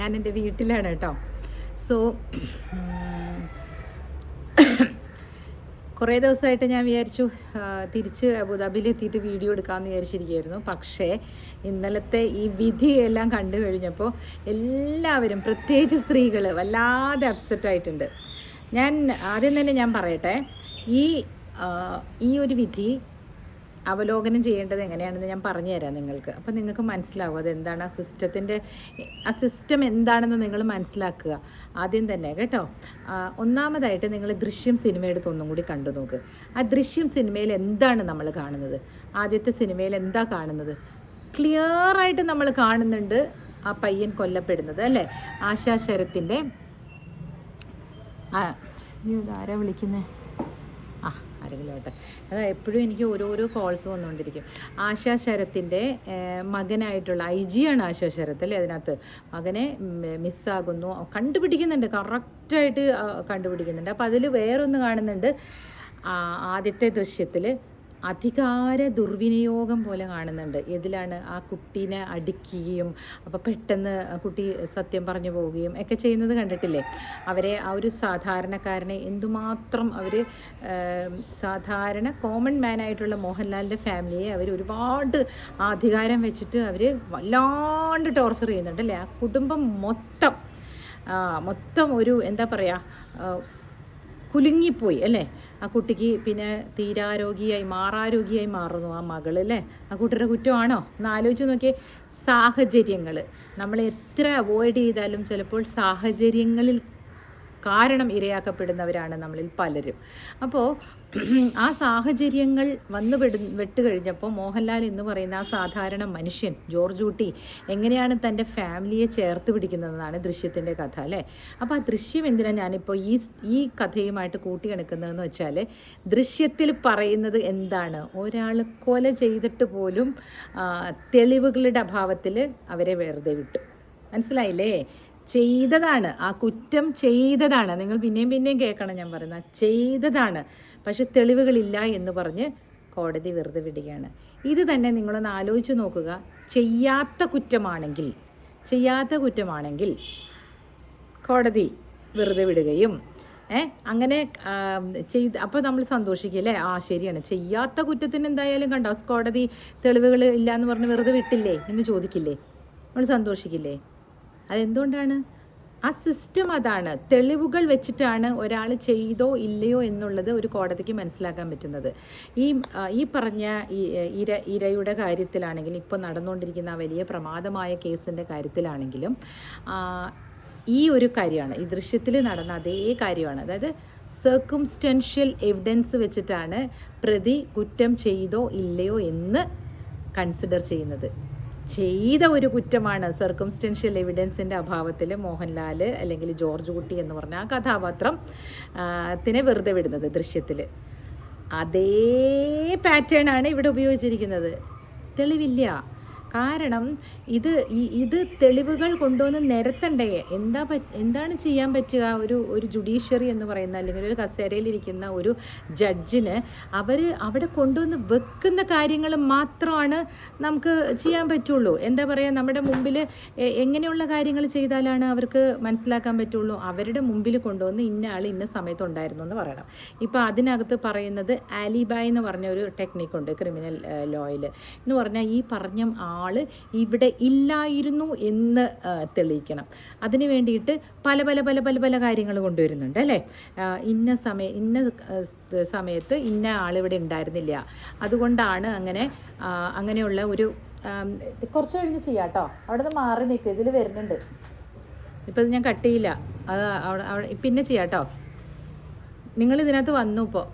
ഞാൻ എന്റെ വീട്ടിലാണ് കേട്ടോ. സോ കുറേ ദിവസമായിട്ട് ഞാൻ വിചാരിച്ചു തിരിച്ച് അബുദാബിയിൽ എത്തിയിട്ട് വീഡിയോ എടുക്കാമെന്ന് വിചാരിച്ചിരിക്കുകയായിരുന്നു. പക്ഷേ ഇന്നലത്തെ ഈ വിധിയെല്ലാം കണ്ടു കഴിഞ്ഞപ്പോൾ എല്ലാവരും പ്രത്യേകിച്ച് സ്ത്രീകൾ വല്ലാതെ അപ്സെറ്റ് ആയിട്ടുണ്ട്. ഞാൻ ആദ്യം തന്നെ ഞാൻ പറയട്ടെ ഈ ഈ ഒരു വിധി അവലോകനം ചെയ്യേണ്ടത് എങ്ങനെയാണെന്ന് ഞാൻ പറഞ്ഞു തരാം നിങ്ങൾക്ക്. അപ്പം നിങ്ങൾക്ക് മനസ്സിലാവും അതെന്താണ്? ആ സിസ്റ്റത്തിന്റെ ആ സിസ്റ്റം എന്താണെന്ന് നിങ്ങൾ മനസ്സിലാക്കുക. ആദ്യം തന്നെ കേട്ടോ. ഒന്നാമതായിട്ട് നിങ്ങൾ ദൃശ്യം സിനിമ എടുത്ത് ഒന്നും കൂടി കണ്ടു നോക്ക്. ആ ദൃശ്യം സിനിമയിൽ എന്താണ് നമ്മൾ കാണുന്നത്? ആദ്യത്തെ സിനിമയിൽ എന്താ കാണുന്നത്? ക്ലിയർ ആയിട്ട് നമ്മൾ കാണുന്നുണ്ട് ആ പയ്യൻ കൊല്ലപ്പെടുന്നത് അല്ലേ? ആശാ ശരത്തിന്റെ വിളിക്കുന്നേ? നീ ഇതാരാ അത് എപ്പോഴും എനിക്ക് ഓരോരോ കോൾസ് വന്നുകൊണ്ടിരിക്കും. ആശാ ശരത്തിന്റെ മകനായിട്ടുള്ള ഐ ജിയാണ് ആശാ ശരത്ത് അല്ലേ അതിനകത്ത്. മകനെ മിസ്സാകുന്നു. കണ്ടുപിടിക്കുന്നുണ്ട്. കറക്റ്റായിട്ട് കണ്ടുപിടിക്കുന്നുണ്ട്. അപ്പോൾ അതിൽ വേറൊന്ന് കാണുന്നുണ്ട് ആദ്യത്തെ ദൃശ്യത്തിൽ അധികാര ദുർവിനിയോഗം പോലെ കാണുന്നുണ്ട്. ഇതിലാണ് ആ കുട്ടീനെ അടിക്കുകയും അപ്പോൾ പെട്ടെന്ന് കുട്ടി സത്യം പറഞ്ഞു പോവുകയും ഒക്കെ ചെയ്യുന്നത് കണ്ടിട്ടില്ലേ? അവരെ ആ ഒരു സാധാരണക്കാരനെ എന്തുമാത്രം അവർ സാധാരണ കോമൺ മാനായിട്ടുള്ള മോഹൻലാലിന്റെ ഫാമിലിയെ അവർ ഒരുപാട് അധികാരം വെച്ചിട്ട് അവർ വല്ലാണ്ട് ടോർച്ചർ ചെയ്യുന്നുണ്ട് അല്ലേ? ആ കുടുംബം മൊത്തം മൊത്തം ഒരു എന്താ പറയുക കുലുങ്ങിപ്പോയി അല്ലേ? ആ കുട്ടിക്ക് പിന്നെ തീരാരോഗിയായി മാറാരോഗിയായി മാറുന്നു ആ മകൾ അല്ലേ? ആ കുട്ടിയുടെ കുറ്റമാണോ? എന്ന് ആലോചിച്ച് നോക്കിയേ. സാഹചര്യങ്ങൾ നമ്മൾ എത്ര അവോയ്ഡ് ചെയ്താലും ചിലപ്പോൾ സാഹചര്യങ്ങളിൽ കാരണം ഇരയാക്കപ്പെടുന്നവരാണ് നമ്മളിൽ പലരും. അപ്പോൾ ആ സാഹചര്യങ്ങൾ വന്നു പെടു കഴിഞ്ഞപ്പോൾ മോഹൻലാൽ എന്ന് പറയുന്ന ആ സാധാരണ മനുഷ്യൻ ജോർജ് ഊട്ടി എങ്ങനെയാണ് തന്റെ ഫാമിലിയെ ചേർത്ത് പിടിക്കുന്നതെന്നാണ് ദൃശ്യത്തിന്റെ കഥ അല്ലേ? അപ്പോൾ ആ ദൃശ്യം എന്തിനാണ് ഞാനിപ്പോൾ ഈ ഈ കഥയുമായിട്ട് കൂട്ടിയിണക്കുന്നതെന്ന് വെച്ചാൽ ദൃശ്യത്തിൽ പറയുന്നത് എന്താണ്? ഒരാൾ കൊല ചെയ്തിട്ട് പോലും തെളിവുകളുടെ അഭാവത്തിൽ അവരെ വെറുതെ വിട്ടു. മനസ്സിലായില്ലേ? ചെയ്തതാണ്. ആ കുറ്റം ചെയ്തതാണ്. നിങ്ങൾ പിന്നെയും പിന്നെയും കേൾക്കണം ഞാൻ പറയുന്നത്. ചെയ്തതാണ്. പക്ഷെ തെളിവുകളില്ല എന്ന് പറഞ്ഞ് കോടതി വെറുതെ വിടുകയാണ്. ഇത് തന്നെ നിങ്ങളൊന്ന് ആലോചിച്ച് നോക്കുക. ചെയ്യാത്ത കുറ്റമാണെങ്കിൽ ചെയ്യാത്ത കുറ്റമാണെങ്കിൽ കോടതി വെറുതെ വിടുകയും ഏ അങ്ങനെ ചെയ്ത് അപ്പോൾ നമ്മൾ സന്തോഷിക്കില്ലേ ആ ശരിയാണ്. ചെയ്യാത്ത കുറ്റത്തിന് എന്തായാലും കണ്ടോ? കോടതി തെളിവുകൾ ഇല്ല എന്ന് പറഞ്ഞ് വെറുതെ വിട്ടില്ലേ എന്ന് ചോദിക്കില്ലേ? നമ്മൾ സന്തോഷിക്കില്ലേ? അതെന്തുകൊണ്ടാണ്? ആ സിസ്റ്റം അതാണ്. തെളിവുകൾ വെച്ചിട്ടാണ് ഒരാൾ ചെയ്തോ ഇല്ലയോ എന്നുള്ളത് ഒരു കോടതിക്ക് മനസ്സിലാക്കാൻ പറ്റുന്നത്. ഈ ഈ പറഞ്ഞ ഇര ഇരയുടെ കാര്യത്തിലാണെങ്കിലും ഇപ്പോൾ നടന്നുകൊണ്ടിരിക്കുന്ന വലിയ പ്രമാദമായ കേസിന്റെ കാര്യത്തിലാണെങ്കിലും ഈ ഒരു കാര്യമാണ്. ഈ ദൃശ്യത്തിൽ നടന്ന അതേ കാര്യമാണ്. അതായത് സർക്കുംസ്റ്റൻഷ്യൽ എവിഡൻസ് വെച്ചിട്ടാണ് പ്രതി കുറ്റം ചെയ്തോ ഇല്ലയോ എന്ന് കൺസിഡർ ചെയ്യുന്നത്. ചെയ്ത ഒരു കുറ്റമാണ് സർക്കംസ്റ്റൻഷ്യൽ എവിഡൻസിന്റെ അഭാവത്തിൽ മോഹൻലാൽ അല്ലെങ്കിൽ ജോർജ് കുട്ടി എന്ന് പറഞ്ഞ ആ കഥാപാത്രം തിനെ ത്തിനെ വെറുതെ വിടുന്നത് ദൃശ്യത്തിൽ അതേ പാറ്റേൺ ആണ് ഇവിടെ ഉപയോഗിച്ചിരിക്കുന്നത്. തെളിവില്ല. കാരണം ഇത് ഇത് തെളിവുകൾ കൊണ്ടുവന്ന് നിരത്തണ്ടേ. എന്താ എന്താണ് ചെയ്യാൻ പറ്റുക? ഒരു ഒരു ജുഡീഷ്യറി എന്ന് പറയുന്ന അല്ലെങ്കിൽ ഒരു കസേരയിലിരിക്കുന്ന ഒരു ജഡ്ജിന് അവർ അവിടെ കൊണ്ടുവന്ന് വെക്കുന്ന കാര്യങ്ങൾ മാത്രമാണ് നമുക്ക് ചെയ്യാൻ പറ്റുള്ളൂ. എന്താ പറയുക നമ്മുടെ മുമ്പിൽ എങ്ങനെയുള്ള കാര്യങ്ങൾ ചെയ്താലാണ് അവർക്ക് മനസ്സിലാക്കാൻ പറ്റുള്ളൂ. അവരുടെ മുമ്പിൽ കൊണ്ടുവന്ന് ഇന്ന ആൾ ഇന്ന സമയത്തുണ്ടായിരുന്നു എന്ന് പറയണം. ഇപ്പോൾ അതിനകത്ത് പറയുന്നത് ആലിബായ് എന്ന് പറഞ്ഞ ഒരു ടെക്നിക്കുണ്ട് ക്രിമിനൽ ലോയിൽ. എന്ന് പറഞ്ഞാൽ ഈ പറഞ്ഞ ആൾ ഇവിടെ ഇല്ലായിരുന്നു എന്ന് തെളിയിക്കണം. അതിന് വേണ്ടിയിട്ട് പല പല പല പല പല കാര്യങ്ങൾ കൊണ്ടുവരുന്നുണ്ട് അല്ലേ? ഇന്ന സമയ ഇന്ന സമയത്ത് ഇന്ന ആളിവിടെ ഉണ്ടായിരുന്നില്ല. അതുകൊണ്ടാണ് അങ്ങനെ അങ്ങനെയുള്ള ഒരു കുറച്ച് കഴിഞ്ഞ് ചെയ്യാം കേട്ടോ അവിടെ നിന്ന് മാറി നിൽക്കുക ഇതിൽ വരുന്നുണ്ട്. ഇപ്പം ഞാൻ കട്ട് ചെയ്യില്ല. അത് അവിടെ അവിടെ പിന്നെ ചെയ്യാം കേട്ടോ നിങ്ങൾ ഇതിനകത്ത് വന്നു ഇപ്പോൾ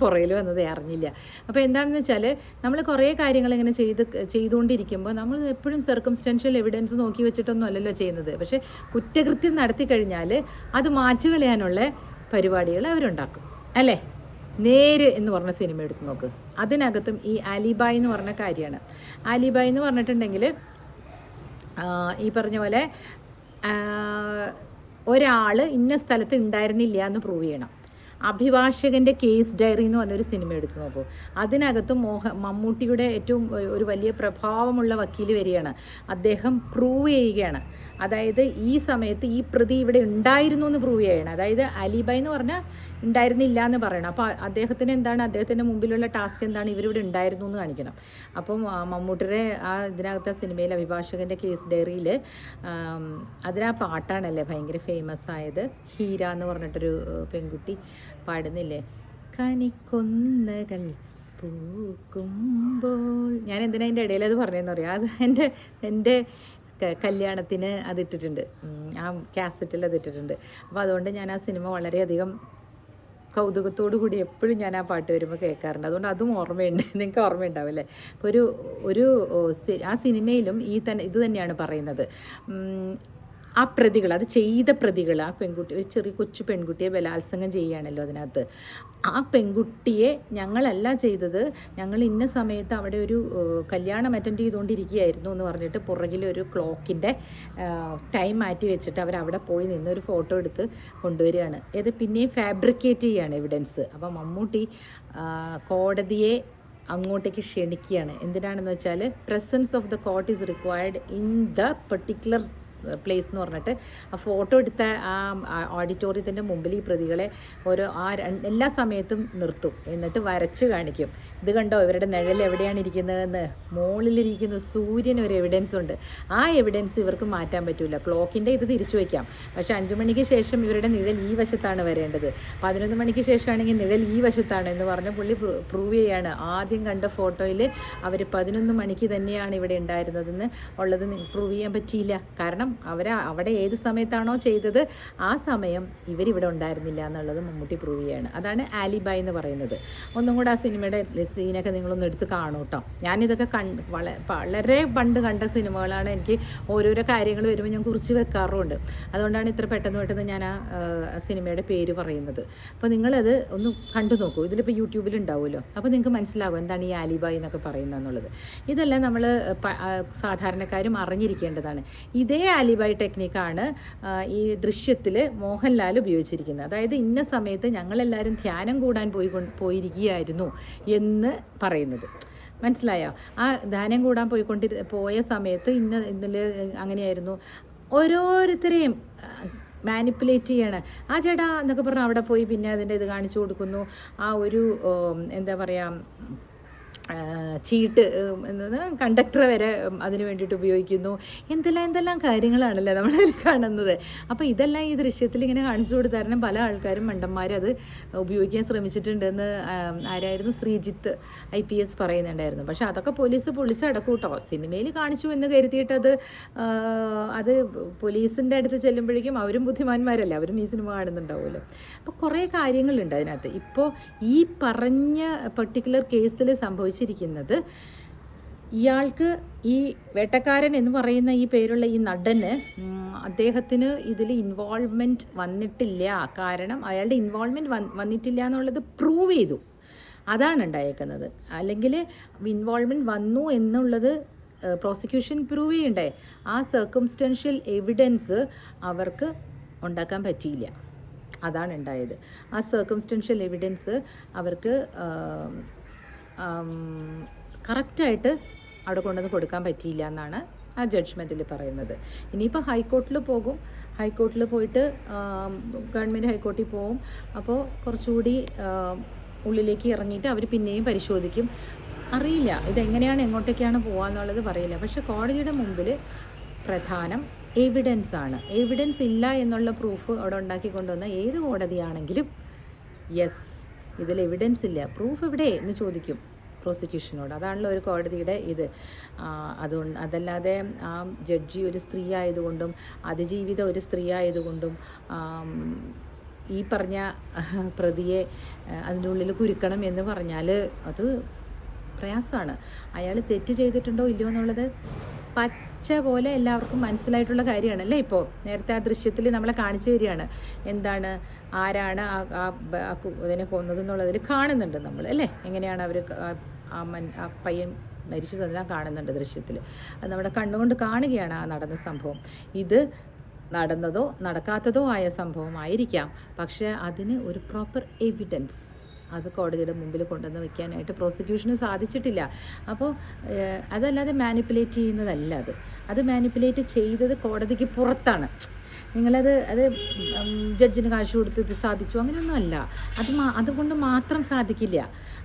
പുറയിൽ വന്നത് അറിഞ്ഞില്ല. അപ്പോൾ എന്താണെന്ന് വെച്ചാൽ നമ്മൾ കുറേ കാര്യങ്ങൾ ഇങ്ങനെ ചെയ്ത് ചെയ്തുകൊണ്ടിരിക്കുമ്പോൾ നമ്മൾ എപ്പോഴും സർക്കംസ്റ്റൻഷ്യൽ എവിഡൻസ് നോക്കി വെച്ചിട്ടൊന്നും അല്ലല്ലോ ചെയ്യുന്നത്. പക്ഷേ കുറ്റകൃത്യം നടത്തി കഴിഞ്ഞാൽ അത് മാറ്റി കളയാനുള്ള പരിപാടികൾ അവരുണ്ടാക്കും. അല്ലേ? നേര് എന്ന് പറഞ്ഞ സിനിമ എടുത്ത് നോക്ക്. അതിനകത്തും ഈ അലിബായ് എന്ന് പറഞ്ഞ കാര്യമാണ്. അലിബായ് എന്ന് പറഞ്ഞിട്ടുണ്ടെങ്കിൽ ഈ പറഞ്ഞ പോലെ ഒരാൾ ഇന്ന സ്ഥലത്ത് ഉണ്ടായിരുന്നില്ല എന്ന് പ്രൂവ് ചെയ്യണം. അഭിഭാഷകന്റെ കേസ് ഡയറി എന്ന് പറഞ്ഞൊരു സിനിമ എടുത്തു നോക്കൂ. അതിനകത്ത് മോഹ മമ്മൂട്ടിയുടെ ഏറ്റവും ഒരു വലിയ പ്രഭാവമുള്ള വക്കീൽ വരികയാണ്. അദ്ദേഹം പ്രൂവ് ചെയ്യുകയാണ്. അതായത് ഈ സമയത്ത് ഈ പ്രതി ഇവിടെ ഉണ്ടായിരുന്നു എന്ന് പ്രൂവ് ചെയ്യണം അതായത് അലിബായ് എന്ന് പറഞ്ഞാൽ ഉണ്ടായിരുന്നില്ല എന്ന് പറയണം. അപ്പോൾ അദ്ദേഹത്തിന് എന്താണ്? അദ്ദേഹത്തിന്റെ മുമ്പിലുള്ള ടാസ്ക് എന്താണ്? ഇവരിവിടെ ഉണ്ടായിരുന്നു എന്ന് കാണിക്കണം. അപ്പം മമ്മൂട്ടിയുടെ ആ ഇതിനകത്തെ സിനിമയിൽ അഭിഭാഷകന്റെ കേസ് ഡയറിയിൽ അതിനാ പാട്ടാണല്ലേ ഭയങ്കര ഫേമസ് ആയത്? ഹീര എന്ന് പറഞ്ഞിട്ടൊരു പെൺകുട്ടി. പാടുന്നില്ലേ? കണിക്കൊന്നകൾ പൂക്കുമ്പോൾ. ഞാൻ എന്തിനാ അതിന്റെ ഇടയിൽ അത് പറഞ്ഞതെന്ന് പറയാം അത് എന്റെ എന്റെ കല്യാണത്തിന് അതിട്ടിട്ടുണ്ട്. ആ കാസറ്റിൽ അത് ഇട്ടിട്ടുണ്ട് അപ്പോൾ അതുകൊണ്ട് ഞാൻ ആ സിനിമ വളരെയധികം കൗതുകത്തോടു കൂടി എപ്പോഴും ഞാൻ ആ പാട്ട് വരുമ്പോൾ കേൾക്കാറുണ്ട്. അതുകൊണ്ട് അതും ഓർമ്മയുണ്ട്. നിങ്ങൾക്ക് ഓർമ്മയുണ്ടാവും അല്ലേ അപ്പോൾ ഒരു ഒരു ആ സിനിമയിലും ഈ തന്നെ ഇത് തന്നെയാണ് പറയുന്നത്. ആ പ്രതികൾ അത് ചെയ്ത പ്രതികൾ ആ പെൺകുട്ടി ഒരു ചെറിയ കൊച്ചു പെൺകുട്ടിയെ ബലാത്സംഗം ചെയ്യുകയാണല്ലോ അതിനകത്ത്. ആ പെൺകുട്ടിയെ ഞങ്ങളല്ല ചെയ്തത്. ഞങ്ങൾ ഇന്ന സമയത്ത് അവിടെ ഒരു കല്യാണം അറ്റൻഡ് ചെയ്തുകൊണ്ടിരിക്കുകയായിരുന്നു എന്ന് പറഞ്ഞിട്ട് പുറകിൽ ഒരു ക്ലോക്കിന്റെ ടൈം മാറ്റി വെച്ചിട്ട് അവർ അവിടെ പോയി നിന്ന് ഒരു ഫോട്ടോ എടുത്ത് കൊണ്ടുവരികയാണ്. ഇത് പിന്നെയും ഫാബ്രിക്കേറ്റ് ചെയ്യുകയാണ് എവിഡൻസ് അപ്പം മമ്മൂട്ടി കോടതിയെ അങ്ങോട്ടേക്ക് ക്ഷണിക്കുകയാണ്. എന്തിനാണെന്ന് വെച്ചാൽ presence of the court is required in the particular place എന്ന് പറഞ്ഞിട്ട്. ആ ഫോട്ടോ എടുത്ത ആ ഓഡിറ്റോറിയത്തിന്റെ മുമ്പിൽ ഈ പ്രതികളെ ഓരോ ആ എല്ലാ സമയത്തും നിർത്തും. എന്നിട്ട് വരച്ച് കാണിക്കും. ഇത് കണ്ടോ? ഇവരുടെ നിഴൽ എവിടെയാണ് ഇരിക്കുന്നതെന്ന്? മുകളിലിരിക്കുന്ന സൂര്യന് ഒരു എവിഡൻസ് ഉണ്ട്. ആ എവിഡൻസ് ഇവർക്ക് മാറ്റാൻ പറ്റില്ല ക്ലോക്കിന്റെ ഇത് തിരിച്ചു വയ്ക്കാം പക്ഷെ അഞ്ചു മണിക്ക് ശേഷം ഇവരുടെ നിഴൽ ഈ വശത്താണ് വരേണ്ടത്. പതിനൊന്ന് മണിക്ക് ശേഷമാണെങ്കിൽ നിഴൽ ഈ വശത്താണ് എന്ന് പറഞ്ഞ് പുള്ളി പ്രൂവ് ചെയ്യാണ്. ആദ്യം കണ്ട ഫോട്ടോയിൽ അവർ പതിനൊന്ന് മണിക്ക് തന്നെയാണ് ഇവിടെ ഉണ്ടായിരുന്നതെന്ന് ഉള്ളത് പ്രൂവ് ചെയ്യാൻ പറ്റിയില്ല. കാരണം അവർ അവിടെ ഏത് സമയത്താണോ ചെയ്തത് ആ സമയം ഇവരിവിടെ ഉണ്ടായിരുന്നില്ല എന്നുള്ളത് മമ്മൂട്ടി പ്രൂവ് ചെയ്യാണ്. അതാണ് ആലിബായ് എന്ന് പറയുന്നത്. ഒന്നും കൂടെ ആ സിനിമയുടെ സീനൊക്കെ നിങ്ങളൊന്ന് എടുത്ത് കാണൂ കേട്ടോ ഞാനിതൊക്കെ കണ്ട് വള വളരെ പണ്ട് കണ്ട സിനിമകളാണ് എനിക്ക് ഓരോരോ കാര്യങ്ങൾ വരുമ്പോൾ ഞാൻ കുറിച്ച് വെക്കാറുമുണ്ട്. അതുകൊണ്ടാണ് ഇത്ര പെട്ടെന്ന് പെട്ടെന്ന് ഞാൻ ആ, സിനിമയുടെ പേര് പറയുന്നത്. അപ്പോൾ നിങ്ങളത് ഒന്ന് കണ്ടു നോക്കൂ. ഇതിലിപ്പോൾ യൂട്യൂബിൽ ഉണ്ടാവുമല്ലോ. അപ്പോൾ നിങ്ങൾക്ക് മനസ്സിലാകും എന്താണ് ഈ ആലിബായ് എന്നൊക്കെ പറയുന്നത് എന്നുള്ളത്. ഇതെല്ലാം നമ്മൾ സാധാരണക്കാരും അറിഞ്ഞിരിക്കേണ്ടതാണ്. ഇതേ ആലിബായ് ടെക്നിക്കാണ് ഈ ദൃശ്യത്തിൽ മോഹൻലാൽ ഉപയോഗിച്ചിരിക്കുന്നത്. അതായത് ഇന്ന സമയത്ത് ഞങ്ങളെല്ലാവരും ധ്യാനം കൂടാൻ പോയി പോയിരിക്കുകയായിരുന്നു എന്ന് പറയുന്നത്. മനസ്സിലായോ? ആ ധ്യാനം കൂടാൻ പോയിക്കൊണ്ടി പോയ സമയത്ത് ഇന്ന ഇന്നലെ അങ്ങനെയായിരുന്നു. ഓരോരുത്തരെയും മാനിപ്പുലേറ്റ് ചെയ്യാണ്. ആ ചേട്ടാ എന്നൊക്കെ പറഞ്ഞാൽ അവിടെ പോയി പിന്നെ അതിന്റെ ഇത് കാണിച്ചു കൊടുക്കുന്നു. ആ ഒരു എന്താ പറയുക ചീട്ട് എന്താ കണ്ടക്ടർ വരെ അതിന് വേണ്ടിയിട്ട് ഉപയോഗിക്കുന്നു. എന്തെല്ലാം എന്തെല്ലാം കാര്യങ്ങളാണല്ലേ നമ്മളതിൽ കാണുന്നത്. അപ്പോൾ ഇതെല്ലാം ഈ ദൃശ്യത്തിൽ ഇങ്ങനെ കാണിച്ചു കൊടുത്താരണം പല ആൾക്കാരും മണ്ടന്മാർ അത് ഉപയോഗിക്കാൻ ശ്രമിച്ചിട്ടുണ്ടെന്ന് ആരായിരുന്നു? ശ്രീജിത്ത് ഐ പി എസ് പറയുന്നുണ്ടായിരുന്നു. പക്ഷേ അതൊക്കെ പോലീസ് പൊളിച്ചടക്കും കേട്ടോ സിനിമയിൽ കാണിച്ചു എന്ന് കരുതിയിട്ട് അത് അത് പോലീസിന്റെ അടുത്ത് ചെല്ലുമ്പോഴേക്കും അവരും ബുദ്ധിമാന്മാരല്ല? അവരും ഈ സിനിമ കാണുന്നുണ്ടാവുമല്ലോ. അപ്പോൾ കുറേ കാര്യങ്ങളുണ്ട് അതിനകത്ത്. ഇപ്പോൾ ഈ പറഞ്ഞ പെർട്ടിക്കുലർ കേസിൽ സംഭവിച്ചിരിക്കുന്നത് ഇയാൾക്ക് ഈ വേട്ടക്കാരൻ എന്ന് പറയുന്ന ഈ പേരുള്ള ഈ നടന് അദ്ദേഹത്തിന് ഇതിൽ ഇൻവോൾവ്മെന്റ് വന്നിട്ടില്ല. കാരണം അയാളുടെ ഇൻവോൾവ്മെന്റ് വന്നിട്ടില്ല എന്നുള്ളത് പ്രൂവ് ചെയ്തു. അതാണ് ഉണ്ടായേക്കുന്നത്. അല്ലെങ്കിൽ ഇൻവോൾവ്മെന്റ് വന്നു എന്നുള്ളത് പ്രോസിക്യൂഷൻ പ്രൂവ് ചെയ്യണ്ടേ? ആ സർക്കംസ്റ്റൻഷ്യൽ എവിഡൻസ് അവർക്ക് ഉണ്ടാക്കാൻ പറ്റിയില്ല. അതാണ് ഉണ്ടായത്. ആ സർക്കംസ്റ്റൻഷ്യൽ എവിഡൻസ് അവർക്ക് കറക്റ്റായിട്ട് അവിടെ കൊണ്ടുവന്ന് കൊടുക്കാൻ പറ്റിയില്ല എന്നാണ് ആ ജഡ്ജ്മെന്റിൽ പറയുന്നത്. ഇനിയിപ്പോൾ ഹൈക്കോർട്ടിൽ പോകും. ഹൈക്കോർട്ടിൽ പോയിട്ട് ഗവൺമെന്റ് ഹൈക്കോർട്ടിൽ പോകും അപ്പോൾ കുറച്ചുകൂടി ഉള്ളിലേക്ക് ഇറങ്ങിയിട്ട് അവർ പിന്നെയും പരിശോധിക്കും. അറിയില്ല. ഇതെങ്ങനെയാണ് എങ്ങോട്ടേക്കാണ് പോകാന്നുള്ളത് പറയില്ല. പക്ഷേ കോടതിയുടെ മുമ്പിൽ പ്രധാനം എവിഡൻസ് ആണ്. എവിഡൻസ് ഇല്ല എന്നുള്ള പ്രൂഫ് അവിടെ ഉണ്ടാക്കി കൊണ്ടുവന്ന ഏത് കോടതിയാണെങ്കിലും യെസ് ഇതിൽ എവിഡൻസ് ഇല്ല. പ്രൂഫ് എവിടെ? എന്ന് ചോദിക്കും പ്രോസിക്യൂഷനോട് അതാണല്ലോ ഒരു കോടതിയുടെ ഇത്. അതുകൊണ്ട് അതല്ലാതെ ആ ജഡ്ജി ഒരു സ്ത്രീ ആയതുകൊണ്ടും അതിജീവിത ഒരു സ്ത്രീ ആയതുകൊണ്ടും ഈ പറഞ്ഞ പ്രതിയെ അതിന്റെ ഉള്ളിൽ കുരുക്കണം എന്ന് പറഞ്ഞാൽ അത് പ്രയാസമാണ്. അയാൾ തെറ്റ് ചെയ്തിട്ടുണ്ടോ ഇല്ലയോ എന്നുള്ളത് പച്ച പോലെ എല്ലാവർക്കും മനസ്സിലായിട്ടുള്ള കാര്യമാണ് അല്ലേ ഇപ്പോൾ നേരത്തെ ആ ദൃശ്യത്തിൽ നമ്മളെ കാണിച്ചു തരികയാണ്. എന്താണ് ആരാണ് ആ ആ കൊന്നത് എന്നുള്ളതിൽ കാണുന്നുണ്ട് നമ്മൾ അല്ലേ? എങ്ങനെയാണ് അവർ ആ മൻ ആ പയ്യൻ മരിച്ചതെല്ലാം കാണുന്നുണ്ട് ദൃശ്യത്തിൽ. അത് നമ്മുടെ കണ്ണുകൊണ്ട് കാണുകയാണ് ആ നടന്ന സംഭവം. ഇത് നടന്നതോ നടക്കാത്തതോ ആയ സംഭവമായിരിക്കാം. പക്ഷേ അതിന് ഒരു പ്രോപ്പർ എവിഡൻസ് അത് കോടതിയുടെ മുമ്പിൽ കൊണ്ടുവന്ന് വെക്കാനായിട്ട് പ്രോസിക്യൂഷന് സാധിച്ചിട്ടില്ല. അപ്പോൾ അതല്ലാതെ മാനിപ്പുലേറ്റ് ചെയ്യുന്നതല്ല അത്. അത് മാനിപ്പുലേറ്റ് ചെയ്തത് കോടതിക്ക് പുറത്താണ്. നിങ്ങളത് അത് ജഡ്ജിന് കാശ് കൊടുത്ത് ഇത് സാധിച്ചു. അങ്ങനെയൊന്നും അല്ല അത് അതുകൊണ്ട് മാത്രം സാധിക്കില്ല.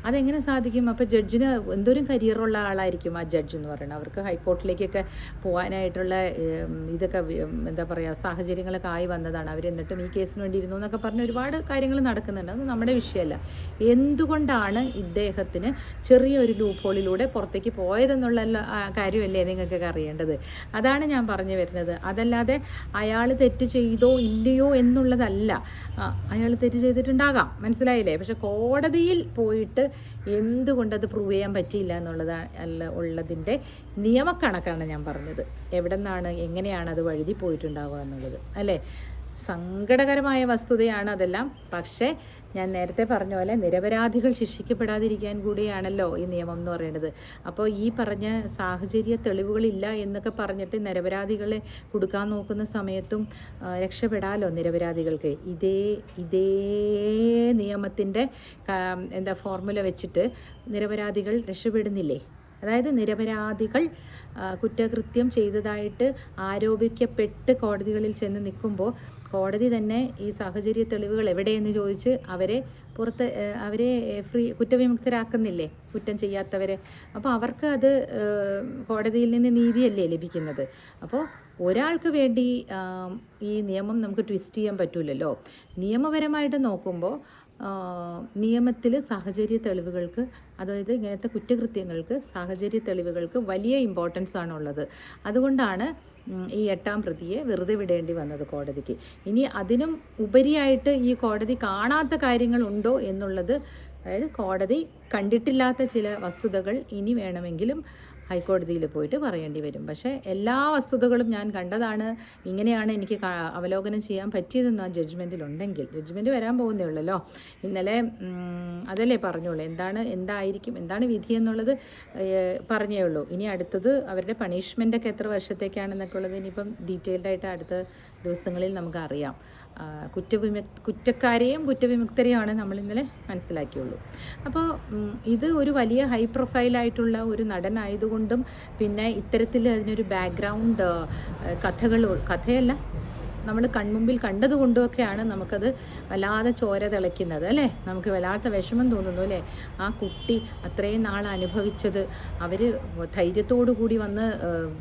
അതെങ്ങനെ സാധിക്കും? അപ്പോൾ ജഡ്ജിന് എന്തോരം കരിയറുള്ള ആളായിരിക്കും ആ ജഡ്ജ് എന്ന് പറയുന്നത്? അവർക്ക് ഹൈക്കോർട്ടിലേക്കൊക്കെ പോകാനായിട്ടുള്ള ഇതൊക്കെ എന്താ പറയുക സാഹചര്യങ്ങളൊക്കെ ആയി വന്നതാണ്. അവർ എന്നിട്ടും ഈ കേസിന് വേണ്ടി ഇരുന്നു എന്നൊക്കെ പറഞ്ഞ് ഒരുപാട് കാര്യങ്ങൾ നടക്കുന്നുണ്ട്. അത് നമ്മുടെ വിഷയമല്ല. എന്തുകൊണ്ടാണ് ഇദ്ദേഹത്തിന് ചെറിയൊരു ലൂപ്പ് ഹോളിലൂടെ പുറത്തേക്ക് പോയതെന്നുള്ള കാര്യമല്ലേ നിങ്ങൾക്കൊക്കെ അറിയേണ്ടത്? അതാണ് ഞാൻ പറഞ്ഞു വരുന്നത്. അതല്ലാതെ അയാൾ തെറ്റ് ചെയ്തോ ഇല്ലയോ എന്നുള്ളതല്ല. അയാൾ തെറ്റ് ചെയ്തിട്ടുണ്ടാകാം. മനസ്സിലായില്ലേ? പക്ഷെ കോടതിയിൽ പോയിട്ട് എന്തുകൊണ്ടത് പ്രൂവ് ചെയ്യാൻ പറ്റിയില്ല എന്നുള്ളത് അല്ല ഉള്ളതിന്റെ നിയമക്കണക്കാണ് ഞാൻ പറഞ്ഞത്. എവിടെ നിന്നാണ് എങ്ങനെയാണ് അത് വഴുതി പോയിട്ടുണ്ടാവുക എന്നുള്ളത്. അല്ലേ? സങ്കടകരമായ വസ്തുതയാണ് അതെല്ലാം. പക്ഷേ ഞാൻ നേരത്തെ പറഞ്ഞ പോലെ നിരപരാധികൾ ശിക്ഷിക്കപ്പെടാതിരിക്കാൻ കൂടിയാണല്ലോ ഈ നിയമം എന്ന് പറയുന്നത്. അപ്പോൾ ഈ പറഞ്ഞ സാഹചര്യ തെളിവുകളില്ല എന്നൊക്കെ പറഞ്ഞിട്ട് നിരപരാധികളെ കൊടുക്കാൻ നോക്കുന്ന സമയത്തും രക്ഷപ്പെടാമല്ലോ നിരപരാധികൾക്ക്? ഇതേ ഇതേ നിയമത്തിന്റെ എന്താ ഫോർമുല വെച്ചിട്ട് നിരപരാധികൾ രക്ഷപ്പെടുന്നില്ലേ? അതായത് നിരപരാധികൾ കുറ്റകൃത്യം ചെയ്തതായിട്ട് ആരോപിക്കപ്പെട്ട് കോടതികളിൽ ചെന്ന് നിൽക്കുമ്പോൾ കോടതി തന്നെ ഈ സാഹചര്യ തെളിവുകൾ എവിടെയെന്ന് ചോദിച്ച് അവരെ പുറത്ത് അവരെ ഫ്രീ കുറ്റവിമുക്തരാക്കുന്നില്ലേ? കുറ്റം ചെയ്യാത്തവരെ. അപ്പോൾ അവർക്ക് അത് കോടതിയിൽ നിന്ന് നീതിയല്ലേ ലഭിക്കുന്നത്? അപ്പോൾ ഒരാൾക്ക് വേണ്ടി ഈ നിയമം നമുക്ക് ട്വിസ്റ്റ് ചെയ്യാൻ പറ്റൂലല്ലോ. നിയമപരമായിട്ട് നോക്കുമ്പോൾ നിയമത്തിൽ സാഹചര്യ തെളിവുകൾക്ക് അതായത് ഇങ്ങനത്തെ കുറ്റകൃത്യങ്ങൾക്ക് സാഹചര്യ തെളിവുകൾക്ക് വലിയ ഇമ്പോർട്ടൻസ് ആണുള്ളത്. അതുകൊണ്ടാണ് ഈ എട്ടാം പ്രതിയെ വെറുതെ വിടേണ്ടി വന്നത് കോടതിക്ക്. ഇനി അതിനും ഉപരിയായിട്ട് ഈ കോടതി കാണാത്ത കാര്യങ്ങളുണ്ടോ എന്നുള്ളത് അതായത് കോടതി കണ്ടിട്ടില്ലാത്ത ചില വസ്തുതകൾ ഇനി വേണമെങ്കിലും ഹൈക്കോടതിയിൽ പോയിട്ട് പറയേണ്ടി വരും. പക്ഷേ എല്ലാ വസ്തുതകളും ഞാൻ കണ്ടതാണ്. ഇങ്ങനെയാണ് എനിക്ക് അവലോകനം ചെയ്യാൻ പറ്റിയതെന്ന് ആ ജഡ്ജ്മെന്റിലുണ്ടെങ്കിൽ ജഡ്ജ്മെന്റ് വരാൻ പോകുന്നേ ഉള്ളല്ലോ. ഇന്നലെ അതല്ലേ പറഞ്ഞോളൂ എന്താണ് എന്തായിരിക്കും എന്താണ് വിധി എന്നുള്ളത് പറഞ്ഞേ ഉള്ളൂ. ഇനി അടുത്തത് അവരുടെ പണിഷ്മെന്റൊക്കെ എത്ര വർഷത്തേക്കാണെന്നൊക്കെ ഉള്ളത് ഇനിയിപ്പം ഡീറ്റെയിൽഡായിട്ട് അടുത്ത ദിവസങ്ങളിൽ നമുക്കറിയാം. കുറ്റവിമു കുറ്റക്കാരെയും കുറ്റവിമുക്തരെയുമാണ് നമ്മൾ ഇന്നലെ മനസ്സിലാക്കിയുള്ളൂ. അപ്പോൾ ഇത് ഒരു വലിയ ഹൈ പ്രൊഫൈലായിട്ടുള്ള ഒരു നടനായതുകൊണ്ടും പിന്നെ ഇത്തരത്തിൽ അതിനൊരു ബാക്ക്ഗ്രൗണ്ട് കഥകൾ കഥയല്ല നമ്മൾ കൺമുമ്പിൽ കണ്ടതുകൊണ്ടുമൊക്കെയാണ് നമുക്കത് വല്ലാതെ ചോര തിളയ്ക്കുന്നത് അല്ലേ? നമുക്ക് വല്ലാത്ത വിഷമം തോന്നുന്നു അല്ലേ? ആ കുട്ടി അത്രയും നാൾ അനുഭവിച്ചത് അവർ ധൈര്യത്തോടു കൂടി വന്ന്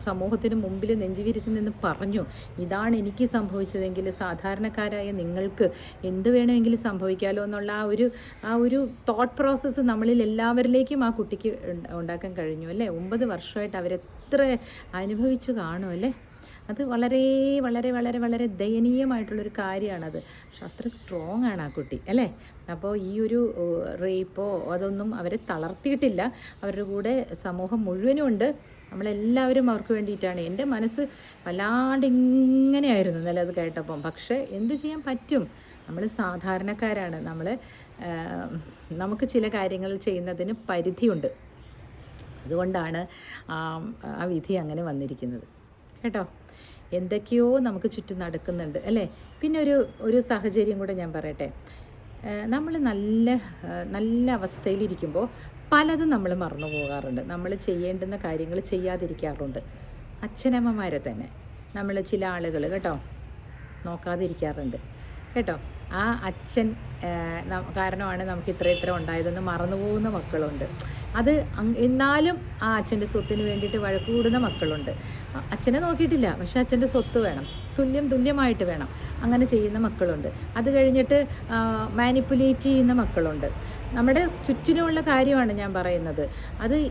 സമൂഹത്തിന് മുമ്പിൽ നെഞ്ചുവിരിച്ച് നിന്ന് പറഞ്ഞു ഇതാണ് എനിക്ക് സംഭവിച്ചതെങ്കിൽ സാധാരണക്കാരായ നിങ്ങൾക്ക് എന്ത് വേണമെങ്കിലും സംഭവിക്കാമല്ലോ എന്നുള്ള ആ ഒരു ആ ഒരു തോട്ട് പ്രോസസ്സ് നമ്മളിൽ എല്ലാവരിലേക്കും ആ കുട്ടിക്ക് ഉണ്ടാക്കാൻ കഴിഞ്ഞു അല്ലേ? ഒമ്പത് വർഷമായിട്ട് അവരെത്ര അനുഭവിച്ചു കാണും അല്ലേ? അത് വളരെ വളരെ വളരെ വളരെ ദയനീയമായിട്ടുള്ളൊരു കാര്യമാണത്. പക്ഷെ അത്ര സ്ട്രോങ് ആണ് ആ കുട്ടി അല്ലേ? അപ്പോൾ ഈ ഒരു റേപ്പോ അതൊന്നും അവരെ തളർത്തിയിട്ടില്ല. അവരുടെ കൂടെ സമൂഹം മുഴുവനും ഉണ്ട് നമ്മളെല്ലാവരും അവർക്ക് വേണ്ടിയിട്ടാണ്. എന്റെ മനസ്സ് വല്ലാണ്ട് ഇങ്ങനെയായിരുന്നു ഇന്നലെ അത് കേട്ടപ്പം. പക്ഷേ എന്ത് ചെയ്യാൻ പറ്റും? നമ്മൾ സാധാരണക്കാരാണ്. നമ്മൾ നമുക്ക് ചില കാര്യങ്ങൾ ചെയ്യുന്നതിന് പരിധിയുണ്ട്. അതുകൊണ്ടാണ് ആ വിധി അങ്ങനെ വന്നിരിക്കുന്നത്. കേട്ടോ? എന്തൊക്കെയോ നമുക്ക് ചുറ്റും നടക്കുന്നുണ്ട് അല്ലേ? പിന്നെ ഒരു ഒരു സാഹചര്യം കൂടെ ഞാൻ പറയട്ടെ. നമ്മൾ നല്ല നല്ല അവസ്ഥയിലിരിക്കുമ്പോൾ പലതും നമ്മൾ മറന്നു പോകാറുണ്ട്. നമ്മൾ ചെയ്യേണ്ടുന്ന കാര്യങ്ങൾ ചെയ്യാതിരിക്കാറുണ്ട്. അച്ഛനമ്മമാരെ തന്നെ നമ്മൾ ചില ആളുകൾ കേട്ടോ? നോക്കാതിരിക്കാറുണ്ട്. കേട്ടോ? ആ അച്ഛൻ കാരണമാണ് നമുക്ക് ഇത്ര ഇത്ര ഉണ്ടായതെന്ന് മറന്നുപോകുന്ന മക്കളുണ്ട്. അത് എന്നാലും ആ അച്ഛന്റെ സ്വത്തിന് വേണ്ടിയിട്ട് വഴക്ക് കൂടുന്ന മക്കളുണ്ട് അച്ഛനെ നോക്കിയിട്ടില്ല പക്ഷെ അച്ഛന്റെ സ്വത്ത് വേണം. തുല്യം തുല്യമായിട്ട് വേണം. അങ്ങനെ ചെയ്യുന്ന മക്കളുണ്ട്. അത് കഴിഞ്ഞിട്ട് മാനിപ്പുലേറ്റ് ചെയ്യുന്ന മക്കളുണ്ട്. നമ്മുടെ ചുറ്റിനുമുള്ള കാര്യമാണ് ഞാൻ പറയുന്നത്. അത്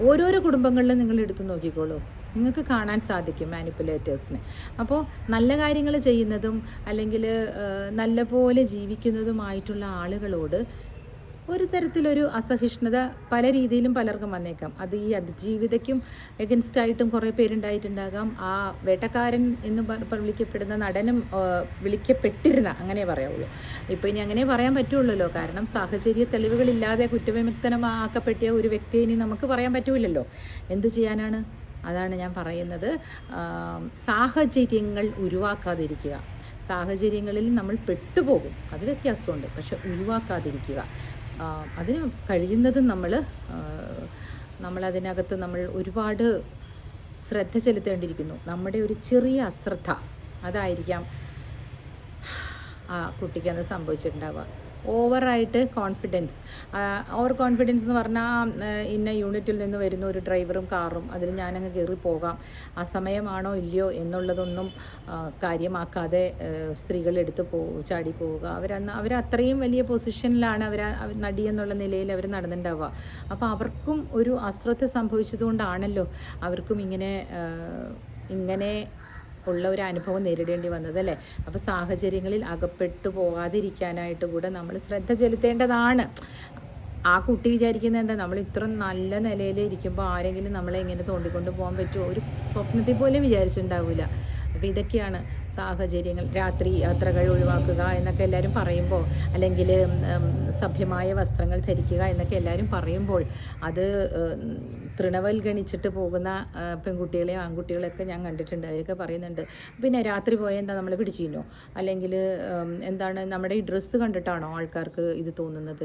ഓരോരോ കുടുംബങ്ങളിലും നിങ്ങൾ എടുത്തു നോക്കിക്കോളൂ. നിങ്ങൾക്ക് കാണാൻ സാധിക്കും മാനിപ്പുലേറ്റേഴ്സിനെ. അപ്പോൾ നല്ല കാര്യങ്ങൾ ചെയ്യുന്നതും അല്ലെങ്കിൽ നല്ല പോലെ ജീവിക്കുന്നതുമായിട്ടുള്ള ആളുകളോട് ഒരു തരത്തിലൊരു അസഹിഷ്ണുത പല രീതിയിലും പലർക്കും വന്നേക്കാം. അത് ഈ അതിജീവിതയ്ക്കും എഗൻസ്റ്റ് ആയിട്ടും കുറേ പേരുണ്ടായിട്ടുണ്ടാകാം. ആ വേട്ടക്കാരൻ എന്ന് വിളിക്കപ്പെടുന്ന നടനും വിളിക്കപ്പെട്ടിരുന്ന അങ്ങനെ പറയാവുള്ളൂ. ഇപ്പോൾ ഇനി അങ്ങനെ പറയാൻ പറ്റുള്ളല്ലോ. കാരണം സാഹചര്യ തെളിവുകളില്ലാതെ കുറ്റവിമുക്തനമാക്കപ്പെട്ടിയ ഒരു വ്യക്തിയെ ഇനി നമുക്ക് പറയാൻ പറ്റൂലല്ലോ എന്ത് ചെയ്യാനാണ്? അതാണ് ഞാൻ പറയുന്നത്. സാഹചര്യങ്ങൾ ഉരുവാക്കാതിരിക്കുക. സാഹചര്യങ്ങളിൽ നമ്മൾ പെട്ടുപോകും. അത് വ്യത്യാസമുണ്ട്. പക്ഷെ ഒഴിവാക്കാതിരിക്കുക അതിന് കഴിയുന്നതും നമ്മൾ നമ്മളതിനകത്ത് നമ്മൾ ഒരുപാട് ശ്രദ്ധ ചെലുത്തേണ്ടിയിരിക്കുന്നു. നമ്മുടെ ഒരു ചെറിയ അശ്രദ്ധ അതായിരിക്കാം ആ കുട്ടിക്ക് അന്ന് സംഭവിച്ചിട്ടുണ്ടാവുക. ഓവറായിട്ട് കോൺഫിഡൻസ് ഓവർ കോൺഫിഡൻസ് എന്ന് പറഞ്ഞാൽ ഇന്ന യൂണിറ്റിൽ നിന്ന് വരുന്ന ഒരു ഡ്രൈവറും കാറും അതിൽ ഞാനങ്ങ് കയറി പോകാം. ആ സമയമാണോ ഇല്ലയോ എന്നുള്ളതൊന്നും കാര്യമാക്കാതെ സ്ത്രീകൾ എടുത്ത് പോ ചാടി പോവുക. അവരന്ന് അവർ അത്രയും വലിയ പൊസിഷനിലാണ് അവർ നടി എന്നുള്ള നിലയിൽ അവർ നടന്നിട്ടുണ്ടാവുക. അപ്പോൾ അവർക്കും ഒരു അശ്രദ്ധ സംഭവിച്ചതുകൊണ്ടാണല്ലോ അവർക്കും ഇങ്ങനെ ഇങ്ങനെ ഉള്ള ഒരു അനുഭവം നേരിടേണ്ടി വന്നത് അല്ലേ? അപ്പോൾ സാഹചര്യങ്ങളിൽ അകപ്പെട്ടു പോകാതിരിക്കാനായിട്ട് കൂടെ നമ്മൾ ശ്രദ്ധ ചെലുത്തേണ്ടതാണ്. ആ കുട്ടി വിചാരിക്കുന്നത് എന്താ? നമ്മൾ ഇത്ര നല്ല നിലയിൽ ഇരിക്കുമ്പോൾ ആരെങ്കിലും നമ്മളെ ഇങ്ങനെ തോണ്ടിക്കൊണ്ട് പോകാൻ പറ്റുമോ ഒരു സ്വപ്നത്തിൽ പോലും വിചാരിച്ചിട്ടുണ്ടാവില്ല. അപ്പോൾ ഇതൊക്കെയാണ് സാഹചര്യങ്ങൾ രാത്രി യാത്രകൾ ഒഴിവാക്കുക എന്നൊക്കെ എല്ലാവരും പറയുമ്പോൾ അല്ലെങ്കിൽ സഭ്യമായ വസ്ത്രങ്ങൾ ധരിക്കുക എന്നൊക്കെ എല്ലാവരും പറയുമ്പോൾ അത് തൃണവൽഗണിച്ചിട്ട് പോകുന്ന പെൺകുട്ടികളെയും ആൺകുട്ടികളെയൊക്കെ ഞാൻ കണ്ടിട്ടുണ്ട്. അവരൊക്കെ പറയുന്നുണ്ട് പിന്നെ രാത്രി പോയാൽ എന്താ നമ്മളെ പിടിച്ചിരുന്നോ? അല്ലെങ്കിൽ എന്താണ് നമ്മുടെ ഈ ഡ്രസ്സ് കണ്ടിട്ടാണോ ആൾക്കാർക്ക് ഇത് തോന്നുന്നത്?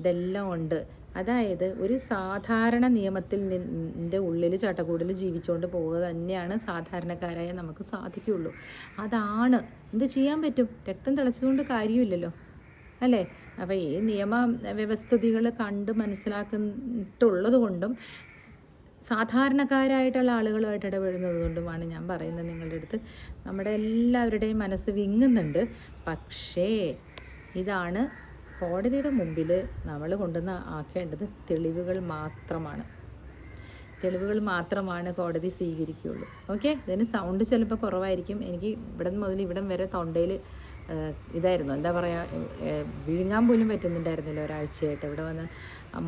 ഇതെല്ലാം ഉണ്ട്. അതായത് ഒരു സാധാരണ നിയമത്തിൽ നിന്റെ ഉള്ളിൽ ചട്ടക്കൂടിൽ ജീവിച്ചുകൊണ്ട് പോവുക തന്നെയാണ് സാധാരണക്കാരായ നമുക്ക് സാധിക്കുള്ളൂ അതാണ്. എന്ത് ചെയ്യാൻ പറ്റും? രക്തം തിളച്ചുകൊണ്ട് കാര്യമില്ലല്ലോ. അല്ലേ? അപ്പോൾ ഈ നിയമ വ്യവസ്ഥിതികൾ കണ്ട് മനസ്സിലാക്കിയിട്ടുള്ളത് കൊണ്ടും സാധാരണക്കാരായിട്ടുള്ള ആളുകളുമായിട്ട് ഇടപെടുന്നത് കൊണ്ടുമാണ് ഞാൻ പറയുന്നത് നിങ്ങളുടെ അടുത്ത്. നമ്മുടെ എല്ലാവരുടെയും മനസ്സ് വിങ്ങുന്നുണ്ട്. പക്ഷേ ഇതാണ് കോടതിയുടെ മുമ്പിൽ നമ്മൾ കൊണ്ടുവന്ന് ആക്കേണ്ടത് തെളിവുകൾ മാത്രമാണ്. തെളിവുകൾ മാത്രമാണ് കോടതി സ്വീകരിക്കുകയുള്ളൂ. ഓക്കെ? ഇതിന് സൗണ്ട് ചിലപ്പോൾ കുറവായിരിക്കും. എനിക്ക് ഇവിടെ മുതൽ ഇവിടം വരെ തൊണ്ടയിൽ ഇതായിരുന്നു. എന്താ പറയുക വിഴുങ്ങാൻ പോലും പറ്റുന്നുണ്ടായിരുന്നില്ല ഒരാഴ്ചയായിട്ട്. ഇവിടെ വന്ന്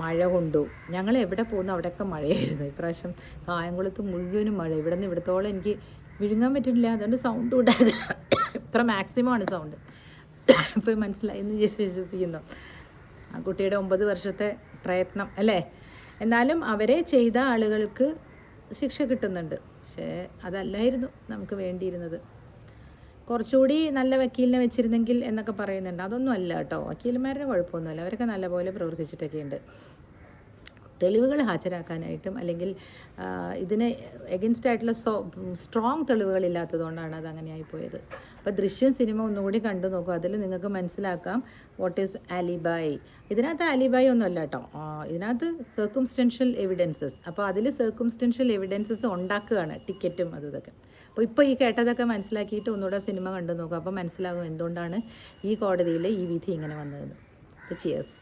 മഴ കൊണ്ടു. ഞങ്ങൾ എവിടെ പോകുന്നു? അവിടെയൊക്കെ മഴയായിരുന്നു. ഇപ്രാവശ്യം കായംകുളത്ത് മുഴുവനും മഴ. ഇവിടെ നിന്ന് ഇവിടത്തോളം എനിക്ക് വിഴുങ്ങാൻ പറ്റുന്നില്ല അതുകൊണ്ട് സൗണ്ട് ഉണ്ടായിരുന്നു ഇത്ര മാക്സിമം ആണ് സൗണ്ട് ഇപ്പോൾ മനസ്സിലായി എന്ന് വിശ്വസിക്കുന്നു. ആ കുട്ടിയുടെ ഒമ്പത് വർഷത്തെ പ്രയത്നം അല്ലേ? എന്നാലും അവരെ ചെയ്ത ആളുകൾക്ക് ശിക്ഷ കിട്ടുന്നുണ്ട്. പക്ഷേ അതല്ലായിരുന്നു നമുക്ക് വേണ്ടിയിരുന്നത്. കുറച്ചുകൂടി നല്ല വക്കീലിനെ വെച്ചിരുന്നെങ്കിൽ എന്നൊക്കെ പറയുന്നുണ്ട്. അതൊന്നും അല്ല കേട്ടോ. വക്കീലന്മാരുടെ കുഴപ്പമൊന്നുമില്ല. അവരൊക്കെ നല്ലപോലെ പ്രവർത്തിച്ചിട്ടൊക്കെ ഉണ്ട് തെളിവുകൾ ഹാജരാക്കാനായിട്ടും അല്ലെങ്കിൽ ഇതിന് എഗൻസ്റ്റ് ആയിട്ടുള്ള സോ സ്ട്രോങ് തെളിവുകളില്ലാത്തതുകൊണ്ടാണ് അത് അങ്ങനെ ആയിപ്പോയത് അപ്പോൾ ദൃശ്യം സിനിമ ഒന്നുകൂടി കണ്ടു നോക്കും. അതിൽ നിങ്ങൾക്ക് മനസ്സിലാക്കാം വാട്ട് ഈസ് അലിബായ് ഇതിനകത്ത് അലിബായ് ഒന്നുമല്ല കേട്ടോ. ഇതിനകത്ത് സർക്കുംസ്റ്റൻഷ്യൽ എവിഡൻസസ് അപ്പോൾ അതിൽ സർക്കുംസ്റ്റൻഷ്യൽ എവിഡൻസസ് ഉണ്ടാക്കുകയാണ് ടിക്കറ്റും അതൊക്കെ അപ്പോൾ ഇപ്പോൾ ഈ കേട്ടതൊക്കെ മനസ്സിലാക്കിയിട്ട് ഒന്നുകൂടെ സിനിമ കണ്ടു നോക്കുക അപ്പോൾ മനസ്സിലാകും എന്തുകൊണ്ടാണ് ഈ കോടതിയിൽ ഈ വിധി ഇങ്ങനെ വന്നതെന്ന് ചിയേഴ്സ്